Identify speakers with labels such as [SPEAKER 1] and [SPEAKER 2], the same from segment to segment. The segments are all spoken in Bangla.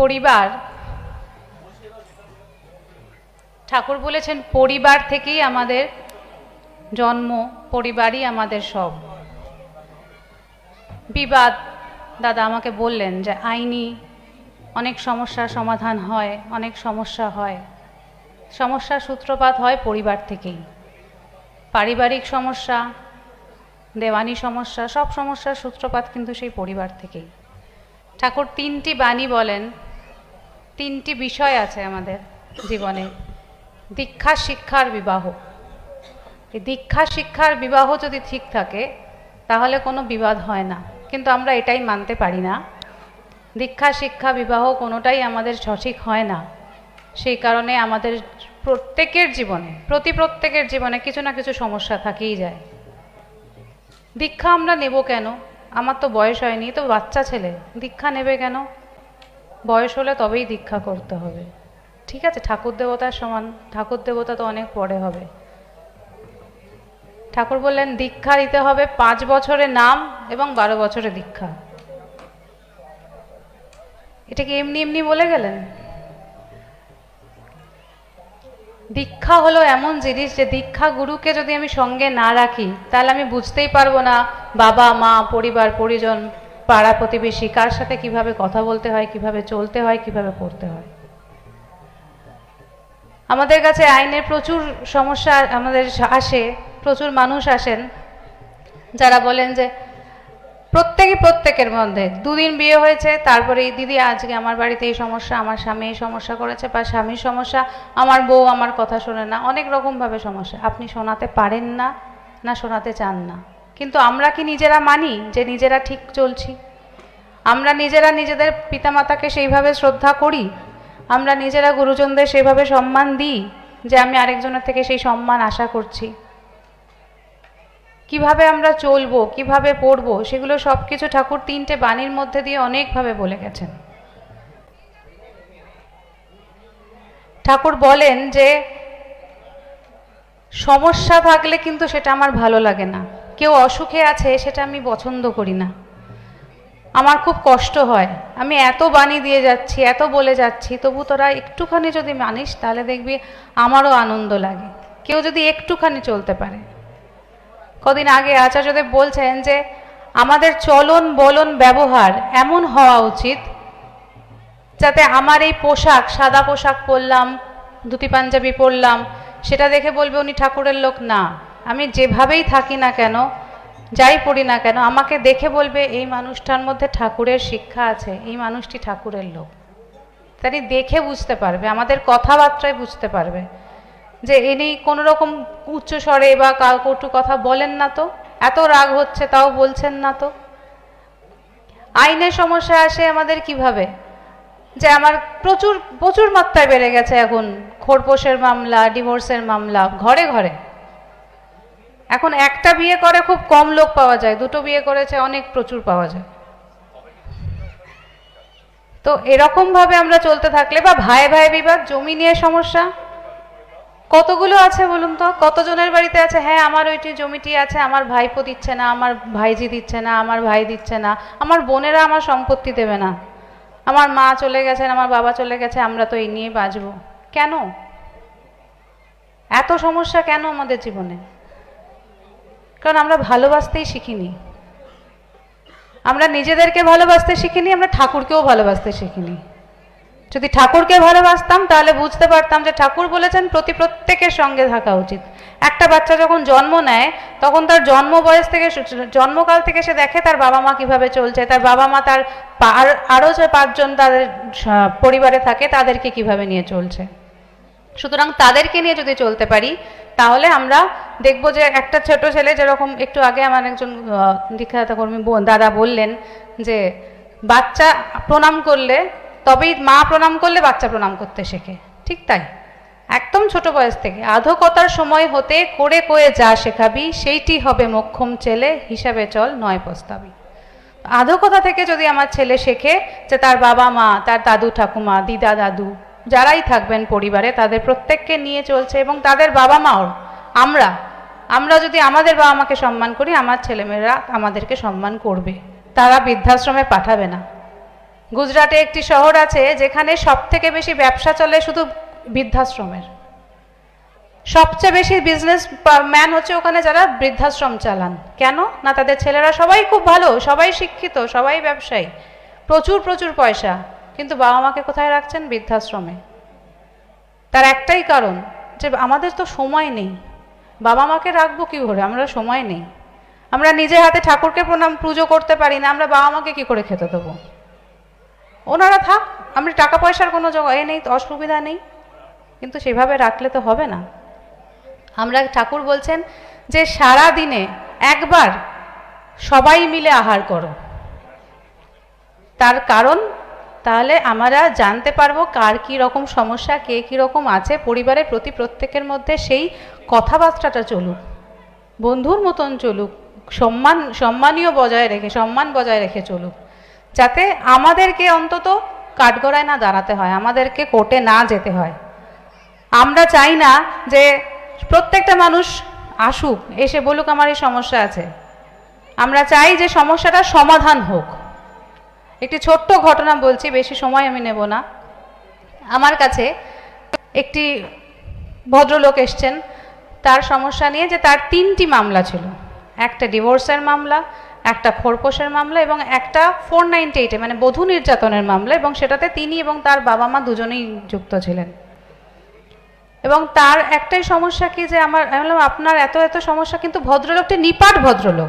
[SPEAKER 1] পরিবার, ঠাকুর বলেছেন পরিবার থেকেই আমাদের জন্ম, পরিবারই আমাদের সব। বিবাদ, দাদা আমাকে বললেন যে আইনি অনেক সমস্যার সমাধান হয়, অনেক সমস্যা হয়। সমস্যার সূত্রপাত হয় পরিবার থেকেই। পারিবারিক সমস্যা, দেওয়ানি সমস্যা, সব সমস্যার সূত্রপাত কিন্তু সেই পরিবার থেকেই। ঠাকুর তিনটি বাণী বলেন তিনটি বিষয় আছে আমাদের জীবনে। দীক্ষা শিক্ষার বিবাহ। এই দীক্ষা শিক্ষার বিবাহ যদি ঠিক থাকে, তাহলে কোনো বিবাদ হয় না। কিন্তু আমরা এটাই মানতে পারি না। দীক্ষা, শিক্ষা, বিবাহ কোনোটাই আমাদের সঠিক হয় না। সেই কারণে আমাদের প্রত্যেকের জীবনে, প্রতি প্রত্যেকের জীবনে কিছু না কিছু সমস্যা থাকেই যায়। দীক্ষা আমরা নেব কেন? আমার তো বয়স হয়নি, তো বাচ্চা ছেলে, দীক্ষা নেবে কেন? বয়স হলে তবেই দীক্ষা করতে হবে। ঠিক আছে, ঠাকুর দেবতার সমান, ঠাকুর দেবতা তো অনেক পরে হবে। ঠাকুর বললেন, দীক্ষা দিতে হবে পাঁচ বছরে নাম এবং বারো বছরে দীক্ষা। এটা কি এমনি এমনি বলে গেলেন? দীক্ষা হলো এমন জিনিস যে দীক্ষা গুরুকে যদি আমি সঙ্গে না রাখি, তাহলে আমি বুঝতেই পারব না বাবা, মা, পরিবার, পরিজন পাড়া প্রতিবেশী, কার সাথে কীভাবে কথা বলতে হয়, কীভাবে চলতে হয়, কীভাবে পড়তে হয়? আমাদের কাছে আইনের প্রচুর সমস্যা আমাদের আসে, প্রচুর মানুষ আসেন, যারা বলেন যে প্রত্যেকে প্রত্যেকের মধ্যে, দুদিন বিয়ে হয়েছে, তারপরে এই দিদি আজকে আমার বাড়িতে এই সমস্যা, আমার স্বামী এই সমস্যা করেছে, বা স্বামীর সমস্যা, আমার বউ আমার কথা শোনে না, অনেক রকমভাবে সমস্যা। আপনি শোনাতে পারেন না না শোনাতে চান না। কিন্তু আমরা কি নিজেরা মানি যে নিজেরা ঠিক চলছি? আমরা নিজেরা নিজেদের পিতামাতাকে সেইভাবে শ্রদ্ধা করি, আমরা নিজেরা গুরুজনদের সেভাবে সম্মান দিই যে আমি আরেকজনের থেকে সেই সম্মান আশা করছি। কীভাবে আমরা চলবো, কীভাবে পড়ব, সেগুলো সব কিছু ঠাকুর তিনটে বাণীর মধ্যে দিয়ে অনেকভাবে বলে গেছেন। ঠাকুর বলেন যে, সমস্যা থাকলে কিন্তু সেটা আমার ভালো লাগে না। কেউ অসুখে আছে সেটা আমি পছন্দ করি না। আমার খুব কষ্ট হয়। আমি এত বাণী দিয়ে যাচ্ছি, এত বলে যাচ্ছি, তবু তোরা একটুখানি যদি মানিস, তাহলে দেখবি আমারও আনন্দ লাগে। কেউ যদি একটুখানি চলতে পারে। কদিন আগে আচার্যদেব বলছেন যে, আমাদের চলন বলন ব্যবহার এমন হওয়া উচিত যাতে আমার এই পোশাক, সাদা পোশাক পরলাম, ধুতি পাঞ্জাবি পরলাম, সেটা দেখে বলবে উনি ঠাকুরের লোক। না, আমি যেভাবেই থাকি না কেন যাই পড়ি না কেন, আমাকে দেখে বলবে এই মানুষটার মধ্যে ঠাকুরের শিক্ষা আছে, এই মানুষটি ঠাকুরের লোক। তাই দেখে বুঝতে পারবে, আমাদের কথাবার্তায় বুঝতে পারবে যে ইনি কোনো রকম উচ্চ স্বরে বা কটু কথা বলেন না তো, এত রাগ হচ্ছে তাও বলছেন না তো। আইনের সমস্যা আসে আমাদের কীভাবে? যে আমার প্রচুর প্রচুর মাত্রায় বেড়ে গেছে এখন, খোরপোশের মামলা, ডিভোর্সের মামলা, ঘরে ঘরে। এখন একটা বিয়ে করে খুব কম লোক পাওয়া যায়, দুটো বিয়ে করেছে অনেক প্রচুর পাওয়া যায়। তো এরকম ভাবে আমরা চলতে থাকলে বা ভাই ভাই বিবাদ জমি নিয়ে সমস্যা, কতগুলো আছে বলুন তো? কতজনের বাড়িতে আছে? হ্যাঁ আমার ওইটি জমিটি আছে, আমার ভাইপো দিচ্ছে না, আমার ভাইজি দিচ্ছে না, আমার ভাই দিচ্ছে না, আমার বোনেরা আমার সম্পত্তি দেবে না। আমার মা চলে গেছেন, আমার বাবা চলে গেছে, আমরা তো এই নিয়ে বাঁচবো। কেন? এত সমস্যা কেন আমাদের জীবনে? কারণ আমরা ভালোবাসতেই শিখিনি। আমরা নিজেদেরকে ভালোবাসতে শিখিনি, আমরা ঠাকুরকেও ভালোবাসতে শিখিনি। যদি ঠাকুরকে ভালোবাসতাম, তাহলে বুঝতে পারতাম যে ঠাকুর বলেছেন প্রতি প্রত্যেকের সঙ্গে থাকা উচিত। একটা বাচ্চা যখন জন্ম নেয়, তখন তার জন্ম বয়স থেকে জন্মকাল থেকে সে দেখে তার বাবা মা কীভাবে চলছে, তার বাবা মা তার আরও যে পাঁচজন তাদের পরিবারে থাকে, তাদেরকে কীভাবে নিয়ে চলছে। সুতরাং তাদেরকে নিয়ে যদি চলতে পারি, তাহলে আমরা দেখব যে একটা ছোট ছেলে যেরকম একটু আগে আমার একজন দীক্ষাদাতা কর্মী দাদা বললেন যে বাচ্চা প্রণাম করলে, তবেই মা প্রণাম করলে বাচ্চা প্রণাম করতে শেখে। ঠিক তাই? একদম ছোট বয়স থেকে। আধকতার সময় হতে করে কয়ে যা শেখাবি, সেইটি হবে মক্ষম ছেলে, হিসাবে চল, নয় প্রস্তাবি আধকতা থেকে যদি আমার ছেলে শেখে যে তার বাবা মা, তার দাদু ঠাকুমা, দিদা দাদু, যারাই থাকবেন পরিবারে, তাদের প্রত্যেককে নিয়ে চলছে এবং তাদের বাবা মাও, আমরা আমরা যদি আমাদের বাবা মাকে সম্মান করি, আমার ছেলেমেয়েরা আমাদেরকে সম্মান করবে। তারা বৃদ্ধাশ্রমে পাঠাবে না। গুজরাটে একটি শহর আছে যেখানে সব থেকে বেশি ব্যবসা চলে শুধু বৃদ্ধাশ্রমের। সবচেয়ে বেশি বিজনেস ম্যান হচ্ছে ওখানে যারা বৃদ্ধাশ্রম চালান। কেন? না, তাদের ছেলেরা সবাই খুব ভালো, সবাই শিক্ষিত, সবাই ব্যবসায়ী। প্রচুর প্রচুর পয়সা। কিন্তু বাবা মাকে কোথায় রাখছেন? বৃদ্ধাশ্রমে। তার একটাই কারণ যে আমাদের তো সময় নেই। বাবা মাকে রাখব কী করে? আমরা সময় নেই। আমরা নিজে হাতে ঠাকুরকে প্রণাম, পুজো করতে পারি না, আমরা বাবা মাকে কী করে খেতে দেবো? ওনারা থাক, আমরা টাকা পয়সার কোনো এ নেই, অসুবিধা নেই। কিন্তু সেভাবে রাখলে তো হবে না। আমরা ঠাকুর বলছেন যে সারা দিনে একবার সবাই মিলে আহার করো। তার কারণ তাহলে আমরা জানতে পারব কার কি রকম সমস্যা, কে কি রকম আছে পরিবারের প্রতি প্রত্যেকের মধ্যে সেই কথাবার্তাটা চলুক। বন্ধুর মতন চলুক, সম্মান, সম্মানীয় বজায় রেখে, সম্মান বজায় রেখে চলুক। যাতে আমাদেরকে অন্তত কাঠগড়ায় না দাঁড়াতে হয়, আমাদেরকে কোর্টে না যেতে হয়। আমরা চাই না যে প্রত্যেকটা মানুষ আসুক, এসে বলুক আমার এই সমস্যা আছে। আমরা চাই যে সমস্যাটা সমাধান হোক। একটি ছোট্ট ঘটনা বলছি, বেশি সময় আমি নেব না। আমার কাছে একটি ভদ্রলোক এসছেন। তার সমস্যা নিয়ে যে তার তিনটি মামলা ছিল। একটা ডিভোর্সের মামলা, একটা খোরপোশের মামলা এবং একটা ফোর নাইনটি এইটে মানে বধূ নির্যাতনের মামলা এবং সেটাতে তিনি এবং তার বাবা মা দুজনেই যুক্ত ছিলেন। এবং তার একটাই সমস্যা কি যে আমার, আমি বললাম, আপনার এত এত সমস্যা, কিন্তু ভদ্রলোকটি নিপাট ভদ্রলোক।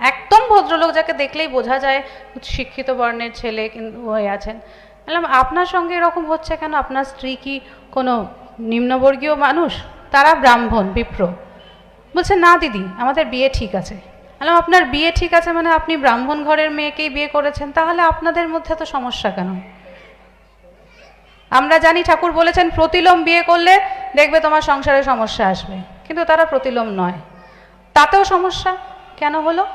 [SPEAKER 1] একদম ভদ্রলোক যাকে দেখলেই বোঝা যায় শিক্ষিত বর্ণের ছেলে কিন্তু হয়ে আছেন। বললাম, আপনার সঙ্গে এরকম হচ্ছে কেন? আপনার স্ত্রী কি কোনো নিম্নবর্গীয় মানুষ? তারা ব্রাহ্মণ, বিপ্র। বলছে, না দিদি, আমাদের বিয়ে ঠিক আছে। বললাম, আপনার বিয়ে ঠিক আছে মানে আপনি ব্রাহ্মণ ঘরের মেয়েকেই বিয়ে করেছেন? তাহলে আপনাদের মধ্যে তো সমস্যা কেন? আমরা জানি, ঠাকুর বলেছেন, প্রতিলোম বিয়ে করলে দেখবে তোমার সংসারে সমস্যা আসবে। কিন্তু তারা প্রতিলোম নয়। তাতেও সমস্যা কেন হলো?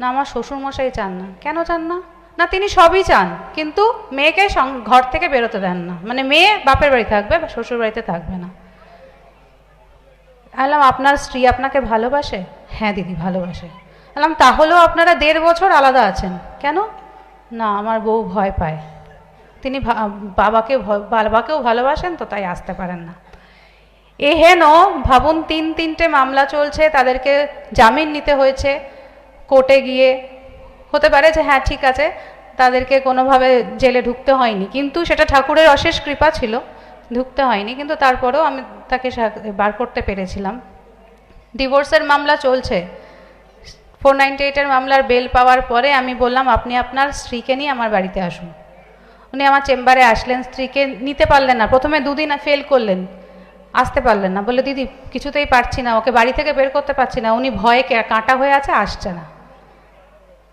[SPEAKER 1] না, আমার শ্বশুরমশাই চান না। কেন চান না? না, তিনি সবই চান, কিন্তু মেয়েকে ঘর থেকে বেরোতে দেন না। মানে মেয়ে বাপের বাড়ি থাকবে, বা শ্বশুর বাড়িতে থাকবে না। বললাম আপনার স্ত্রী আপনাকে ভালোবাসে? হ্যাঁ দিদি, ভালোবাসে। বললাম তাহলেও আপনারা দেড় বছর আলাদা আছেন। কেন? না, আমার বউ ভয় পায়। তিনি বাবাকে বাবাকেও ভালোবাসেন তো, তাই আসতে পারেন না। এ হেন ভাবুন, তিন তিনটে মামলা চলছে, তাদেরকে জামিন নিতে হয়েছে। কোর্টে গিয়ে হতে পারে যে হ্যাঁ ঠিক আছে, তাদেরকে কোনোভাবে জেলে ঢুকতে হয়নি। কিন্তু সেটা ঠাকুরের অশেষ কৃপা ছিল, ঢুকতে হয়নি। কিন্তু তারপরেও আমি তাকে বার করতে পেরেছিলাম। ডিভোর্সের মামলা চলছে। ফোর নাইনটি এইটের মামলার বেল পাওয়ার পরে আমি বললাম, আপনি আপনার স্ত্রীকে নিয়ে আমার বাড়িতে আসুন। উনি আমার চেম্বারে আসলেন, স্ত্রীকে নিতে পারলেন না। প্রথমে দুদিন ফেল করলেন, আসতে পারলেন না। বলে দিদি, কিছুতেই পারছি না, ওকে বাড়ি থেকে বের করতে পারছি না। উনি ভয়ে কাঁটা হয়ে আছে, আসছে না।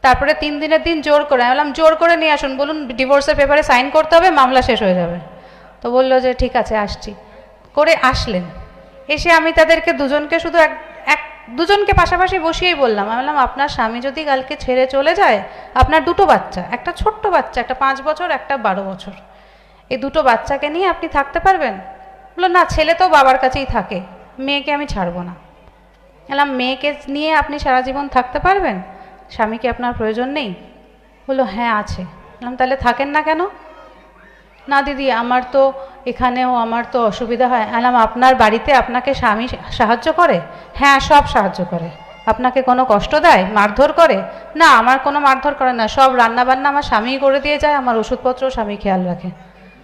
[SPEAKER 1] তারপরে তিন দিনের দিন জোর করে, আমি বললাম, জোর করে নিয়ে আসুন, বলুন ডিভোর্সের পেপারে সাইন করতে হবে, মামলা শেষ হয়ে যাবে। তো বলল যে, ঠিক আছে, আসছি। করে আসলেন। এসে আমি তাদেরকে দুজনকে শুধু এক এক, দুজনকে পাশাপাশি বসিয়েই বললাম। আমি বললাম, আপনার স্বামী যদি কালকে ছেড়ে চলে যায়, আপনার দুটো বাচ্চা, একটা ছোট্ট বাচ্চা, একটা পাঁচ বছর, একটা বারো বছর, এই দুটো বাচ্চাকে নিয়ে আপনি থাকতে পারবেন? বলল, না, ছেলে তো বাবার কাছেই থাকে, মেয়েকে আমি ছাড়বো না। বললাম, মেয়েকে নিয়ে আপনি সারা জীবন থাকতে পারবেন? স্বামীকে আপনার প্রয়োজন নেই? বলল হ্যাঁ আছে। বললাম তাহলে থাকেন না কেন? না, দিদি, আমার তো এখানেও আমার তো অসুবিধা হয়। আলাম আপনার বাড়িতে আপনাকে স্বামী সাহায্য করে? হ্যাঁ সব সাহায্য করে। আপনাকে কোনো কষ্ট দেয়? মারধর করে? না, আমার কোনো মারধর করে না। সব রান্নাবান্না আমার স্বামী করে দিয়ে যায়, আমার ওষুধপত্র স্বামী খেয়াল রাখে।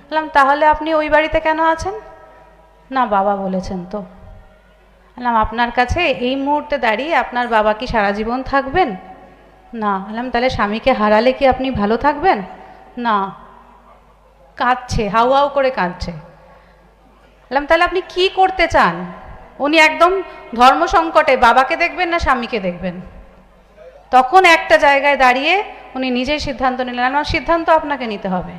[SPEAKER 1] বললাম, তাহলে আপনি ওই বাড়িতে কেন আছেন? না, বাবা বলেছেন তো। বললাম, আপনার কাছে এই মুহূর্তে দাঁড়িয়ে আপনার বাবা কি সারা জীবন থাকবেন? না, বললাম, তাহলে স্বামীকে হারালে কি আপনি ভালো থাকবেন? না। কাঁদছে, হাউ হাউ করে কাঁদছে। বললাম, তাহলে আপনি কি করতে চান? উনি একদম ধর্ম সংকটে, বাবাকে দেখবেন না স্বামীকে দেখবেন। তখন একটা জায়গায় দাঁড়িয়ে উনি নিজেই সিদ্ধান্ত নিলেন আমার সিদ্ধান্ত আপনাকে নিতে হবে।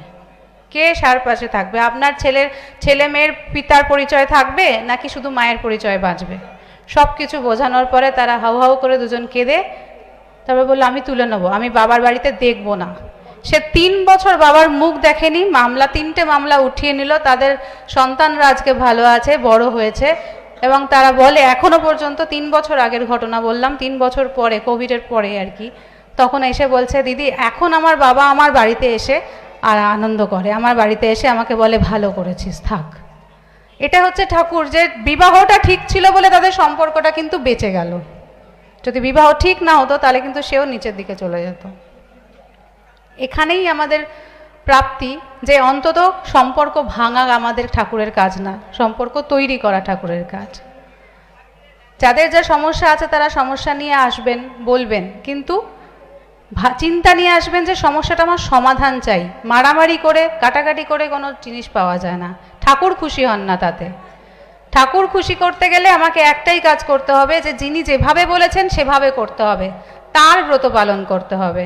[SPEAKER 1] কে সার পাশে থাকবে? আপনার ছেলের, ছেলে মেয়ের পিতার পরিচয় থাকবে নাকি শুধু মায়ের পরিচয় বাঁচবে? সব কিছু বোঝানোর পরে তারা হাউ হাউ করে দুজন কেঁদে তারপর বলল, আমি তুলে নেব, আমি বাবার বাড়িতে দেখব না। সে তিন বছর বাবার মুখ দেখেনি, মামলা, তিনটে মামলা উঠিয়ে নিল, তাদের সন্তানরা আজকে ভালো আছে, বড় হয়েছে, এবং তারা বলে, এখনও পর্যন্ত তিন বছর আগের ঘটনা বললাম, তিন বছর পরে, কোভিডের পরে আর কি। তখন এসে বলছে, দিদি, এখন আমার বাবা আমার বাড়িতে এসে আর আনন্দ করে, আমার বাড়িতে এসে আমাকে বলে, ভালো করেছিস, থাক এটা হচ্ছে ঠাকুর, যে বিবাহটা ঠিক ছিল বলে তাদের সম্পর্কটা কিন্তু বেঁচে গেল। যদি বিবাহ ঠিক না হতো, তাহলে কিন্তু সেও নিচের দিকে চলে যেত। এখানেই আমাদের প্রাপ্তি যে অন্তত সম্পর্ক ভাঙা আমাদের ঠাকুরের কাজ না, সম্পর্ক তৈরি করা ঠাকুরের কাজ। যাদের যা সমস্যা আছে, তারা সমস্যা নিয়ে আসবেন, বলবেন। কিন্তু চিন্তা নিয়ে আসবেন যে সমস্যাটা আমার সমাধান চাই। মারামারি করে, কাটাকাটি করে কোনো জিনিস পাওয়া যায় না। ঠাকুর খুশি হন না তাতে। ঠাকুর খুশি করতে গেলে আমাকে একটাই কাজ করতে হবে যে, যিনি যেভাবে বলেছেন সেভাবে করতে হবে। তার ব্রত পালন করতে হবে।